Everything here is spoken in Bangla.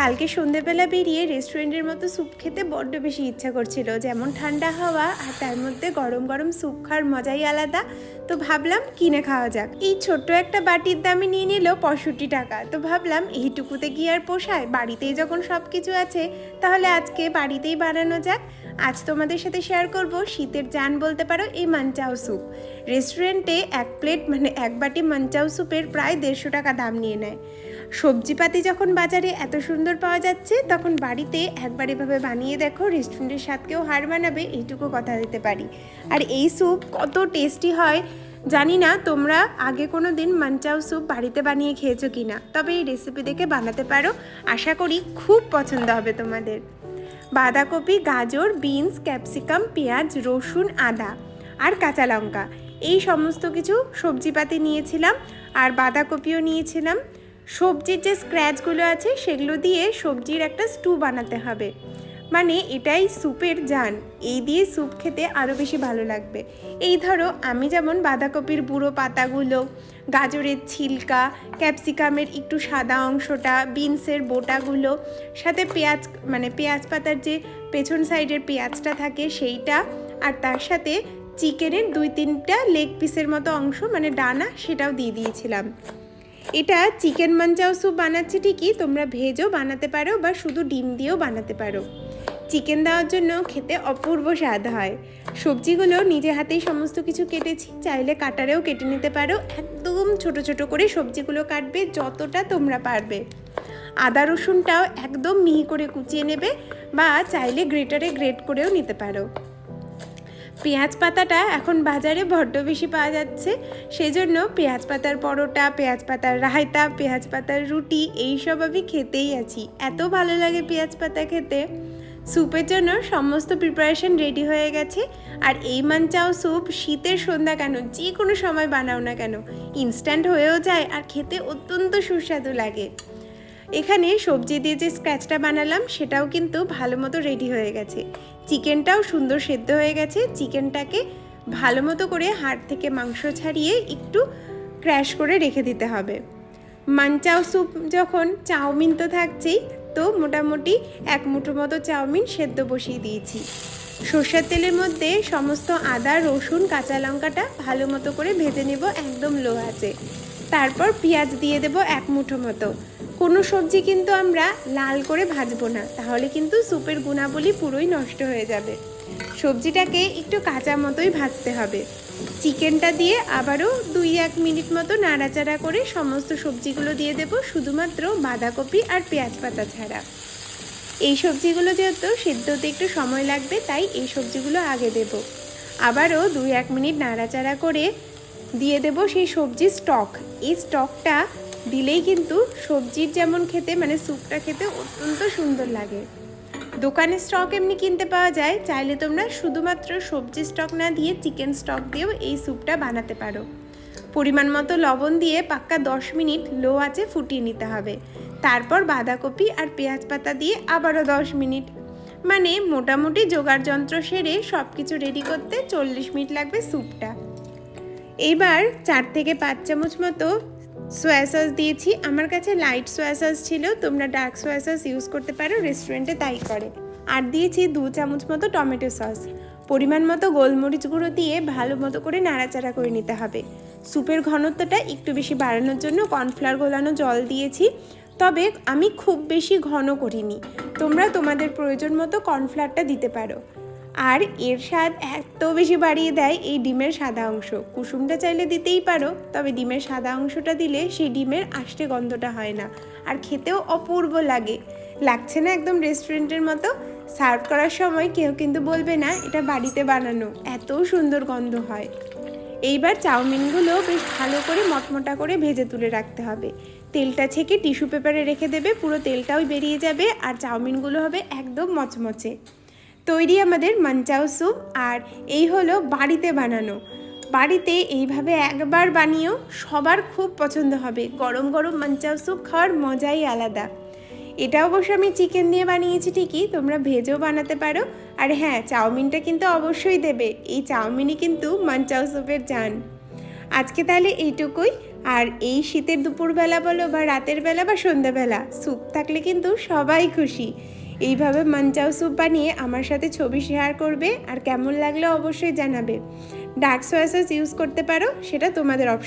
কালকে সন্ধেবেলা বেরিয়ে রেস্টুরেন্টের মতো স্যুপ খেতে বড্ড বেশি ইচ্ছা করছিল। যেমন ঠান্ডা হাওয়া আর তার মধ্যে গরম গরম স্যুপ খাওয়ার মজাই আলাদা। তো ভাবলাম, কিনে খাওয়া যাক। এই ছোট্ট একটা বাটির দামে নিয়ে নিল পঁয়ষট্টি টাকা। তো ভাবলাম, এইটুকুতে কি আর পোষায়? বাড়িতেই যখন সব কিছু আছে, তাহলে আজকে বাড়িতেই বানানো যাক। আজ তোমাদের সাথে শেয়ার করব শীতের জান বলতে পারো, এই মানচাও স্যুপ। রেস্টুরেন্টে এক প্লেট মানে এক বাটি মানচাও স্যুপের প্রায় দেড়শো টাকা দাম নিয়ে নেয়। সবজিপাতি যখন বাজারে এত সুন্দর পাওয়া যাচ্ছে, তখন বাড়িতে একবার এভাবে বানিয়ে দেখো রেস্টুরেন্টের স্বাদকেও হার মানাবে, এইটুকু কথা দিতে পারি। আর এই স্যুপ কত টেস্টি হয়, জানি না, তোমরা আগে কোনো দিন মানচাও স্যুপ বাড়িতে বানিয়ে খেয়েছো কি না তবে এই রেসিপি দেখে বানাতে পারো, আশা করি খুব পছন্দ হবে তোমাদের। বাঁধাকপি, গাজর বিনস ক্যাপসিকাম পেঁয়াজ, রসুন, আদা আর কাঁচা লঙ্কা, এই সমস্ত কিছু সবজিপাতি নিয়েছিলাম, আর বাঁধাকপিও নিয়েছিলাম। সবজির যে স্ক্র্যাচগুলো আছে, সেগুলো দিয়ে সবজির একটা স্টু বানাতে হবে। মানে এটাই স্যুপের জান। এই দিয়ে স্যুপ খেতে আরও বেশি ভালো লাগবে। এই ধরো, আমি যেমন বাঁধাকপির বুড়ো পাতাগুলো, গাজরের ছিলকা ক্যাপসিকামের একটু সাদা অংশটা বিনসের বোটাগুলো, সাথে পেঁয়াজ মানে পেঁয়াজ পাতার যে পেছন সাইডের পেঁয়াজটা থাকে সেইটা, আর তার সাথে চিকেনের দুই তিনটা লেগ পিসের মতো অংশ মানে ডানা, সেটাও দিয়ে দিয়েছিলাম। এটা চিকেন মাঞ্চাও স্যুপ বানাচ্ছি ঠিকই, তোমরা ভেজও বানাতে পারো বা শুধু ডিম দিয়েও বানাতে পারো। চিকেন দেওয়ার জন্য খেতে অপূর্ব স্বাদ হয়। সবজিগুলো নিজে হাতেই সমস্ত কিছু কেটেছি, চাইলে কাটারেও কেটে নিতে পারো। একদম ছোট ছোট করে সবজিগুলো কাটবে যতটা তোমরা পারবে। আদা রসুনটাও একদম মিহি করে কুচিয়ে নেবে বা চাইলে গ্রেটারে গ্রেট করেও নিতে পারো। পেঁয়াজ পাতাটা এখন বাজারে বড্ড বেশি পাওয়া যাচ্ছে। সেই জন্য পেঁয়াজ পাতার পরোটা, পেঁয়াজ পাতার রায়তা, পেঁয়াজ পাতার রুটি এইসব আমি খেতেই আছি। এত ভালো লাগে পেঁয়াজ পাতা খেতে। স্যুপের জন্য সমস্ত প্রিপারেশন রেডি হয়ে গেছে। আর এই মানচাও স্যুপ শীতের সন্ধ্যা কেন? যে কোনো সময় বানাও না কেন। ইনস্ট্যান্ট হয়েও যায় আর খেতে অত্যন্ত সুস্বাদু লাগে। এখানে সবজি দিয়ে যে স্ক্র্যাচটা বানালাম, সেটাও কিন্তু ভালো মতো রেডি হয়ে গেছে। চিকেনটাও সুন্দর সেদ্ধ হয়ে গেছে। চিকেনটাকে ভালো মতো করে হাড় থেকে মাংস ছাড়িয়ে একটু ক্র্যাশ করে রেখে দিতে হবে। মানচাও স্যুপ যখন চাউমিন তো থাকছেই, তো মোটামুটি এক মুঠো মতো চাউমিন সেদ্ধ বসিয়ে দিয়েছি। সর্ষের তেলের মধ্যে সমস্ত আদা, রসুন, কাঁচা লঙ্কাটা ভালো মতো করে ভেজে নেব একদম লো আছে তারপর পেঁয়াজ দিয়ে দেব এক মুঠো মতো। কোনো সবজি কিন্তু আমরা লাল করে ভাজবো না, তাহলে কিন্তু স্যুপের গুণাবলী পুরোই নষ্ট হয়ে যাবে। সবজিটাকে একটু কাঁচা মতোই ভাজতে হবে। চিকেনটা দিয়ে আবারও দুই এক মিনিট মতো নাড়াচাড়া করে সমস্ত সবজিগুলো দিয়ে দেব, শুধুমাত্র বাঁধাকপি আর পেঁয়াজ পাতা ছাড়া। এই সবজিগুলো যেহেতু সেদ্ধ হতে একটু সময় লাগবে, তাই এই সবজিগুলো আগে দেব। আবারও দুই এক মিনিট নাড়াচাড়া করে দিয়ে দেব সেই সবজির স্টক। এই স্টকটা দিলেই কিন্তু সবজির যেমন খেতে মানে স্যুপটা খেতে অত্যন্ত সুন্দর লাগে। দোকানে স্টক এমনি কিনতে পাওয়া যায়, চাইলে তোমরা শুধুমাত্র সবজি স্টক না দিয়ে চিকেন স্টক দিয়েও এই স্যুপটা বানাতে পারো। পরিমাণ মতো লবণ দিয়ে পাক্কা দশ মিনিট লো আঁচে ফুটিয়ে নিতে হবে। তারপর বাঁধাকপি আর পেঁয়াজ পাতা দিয়ে আবারও দশ মিনিট। মানে মোটামুটি জোগাড় যন্ত্র সেরে সব কিছু রেডি করতে চল্লিশ মিনিট লাগবে স্যুপটা। এইবার চার থেকে পাঁচ চামচ মতো সোয়া সস দিয়েছি। আমার কাছে লাইট সোয়া সস ছিল, তোমরা ডার্ক সোয়া সস ইউজ করতে পারো রেস্টুরেন্টে তাই করে। আর দিয়েছি দু চামচ মতো টমেটো সস পরিমাণ মতো গোলমরিচ গুঁড়ো দিয়ে ভালো মতো করে নাড়াচাড়া করে নিতে হবে। স্যুপের ঘনত্বটা একটু বেশি বাড়ানোর জন্য কর্নফ্লাওয়ার গোলানো জল দিয়েছি। তবে আমি খুব বেশি ঘন করিনি। তোমরা তোমাদের প্রয়োজন মতো কর্নফ্লাওয়ারটা দিতে পারো। আর এর স্বাদ এত বেশি বাড়িয়ে দেয় এই ডিমের সাদা অংশ। কুসুমটা চাইলে দিতেই পারো, তবে ডিমের সাদা অংশটা দিলে সেই ডিমের আষ্টে গন্ধটা হয় না আর খেতেও অপূর্ব লাগে। লাগছে না একদম রেস্টুরেন্টের মতো? সার্ভ করার সময় কেউ কিন্তু বলবে না, এটা বাড়িতে বানানো, এত সুন্দর গন্ধ হয়। এইবার চাউমিনগুলো বেশ ভালো করে মটমটা করে ভেজে তুলে রাখতে হবে। তেলটা ছেঁকে টিস্যু পেপারে রেখে দেবে, পুরো তেলটাও বেরিয়ে যাবে আর চাউমিনগুলো হবে একদম মচমচে। তৈরি আমাদের মাঞ্চাও স্যুপ, আর এই হলো বাড়িতে বানানো। বাড়িতে এইভাবে একবার বানিয়েও সবার খুব পছন্দ হবে। গরম গরম মাঞ্চাও স্যুপ খাওয়ার মজাই আলাদা। এটা অবশ্য আমি চিকেন দিয়ে বানিয়েছি ঠিকই, তোমরা ভেজও বানাতে পারো। আর হ্যাঁ চাউমিনটা কিন্তু অবশ্যই দেবে। এই চাউমিনই কিন্তু মাঞ্চাও স্যুপের জান। আজকে তাহলে এইটুকুই। আর এই শীতের দুপুরবেলা বলো বা রাতের বেলা বা সন্ধ্যাবেলা, স্যুপ থাকলে কিন্তু সবাই খুশি। এইভাবে মঞ্চাও স্যুপ বানিয়ে আমার সাথে ছবি শেয়ার করবে আর কেমন লাগল অবশ্যই জানাবে। ডার্ক সয়া সস ইউজ করতে পারো, সেটা তোমাদের অপশন